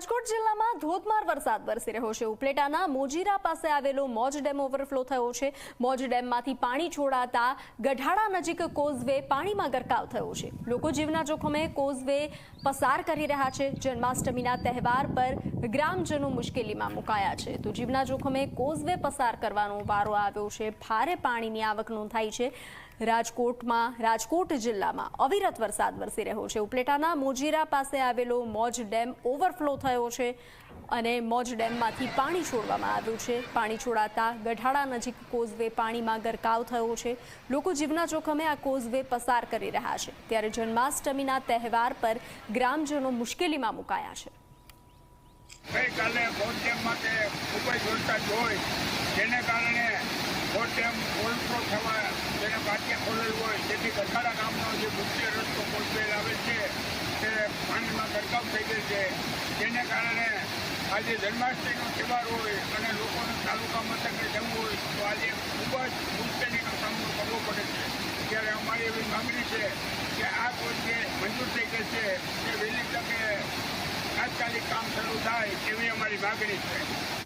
રાજકોટ જિલ્લામાં ધોધમાર વરસાદ વરસી રહ્યો છે. ઉપલેટાના મોજીરા પાસે આવેલો મોજ ડેમ ઓવરફ્લો થયો છે. મોજ ડેમમાંથી પાણી છોડાતા ગઢાડા નજીક કોઝવે પાણીમાં ગરકાવ થયો છે. લોકો જીવના જોખમે કોઝવે પસાર કરી રહ્યા છે. જન્માષ્ટમીના તહેવાર પર ગ્રામજનો મુશ્કેલીમાં મુકાયા છે. તો જીવના જોખમે કોઝવે પસાર કરવાનો વારો આવ્યો છે. ભારે પાણીની આવક નોંધાઈ છે. રાજકોટમાં, રાજકોટ જિલ્લામાં અવિરત વરસાદ વરસી રહ્યો છે. ઉપલેટાના મોજીરા પાસે આવેલો મોજ ડેમ ઓવરફ્લો થયો છે અને મોજ ડેમમાંથી પાણી છોડવામાં આવ્યું છે. પાણી છોડાતા ગઢાડા નજીક કોઝવે પાણીમાં ગરકાવ થયો છે. લોકો જીવના જોખમે આ કોઝવે પસાર કરી રહ્યા છે. ત્યારે જન્માષ્ટમીના તહેવાર પર ગ્રામજનો મુશ્કેલીમાં મુકાયા છે. ગઈકાલે બોટ ડેમમાં માટે ખૂબ જ વરસાદ જેને કારણે બોટ ડેમ ઓવરફ્લો થવા જેને પાટિયા ખોલેલ હોય, જેથી ગરખાડા ગામનો જે મુખ્ય રસ્તો કોટબેલ આવે છે, તે પાણીમાં ગરકાવ થઈ ગઈ છે. જેને કારણે આજે જન્માષ્ટમીનો તહેવાર હોય અને લોકોને તાલુકા મથકે જવું હોય, તો આજે ખૂબ જ મુશ્કેલીનો સામનો કરવો પડે છે. ત્યારે અમારી એવી માંગણી છે કે આ કોઈ જે મંજૂર થઈ ગઈ છે, તે વહેલી તકે તાત્કાલિક કામ શરૂ થાય એવી અમારી માગણી છે.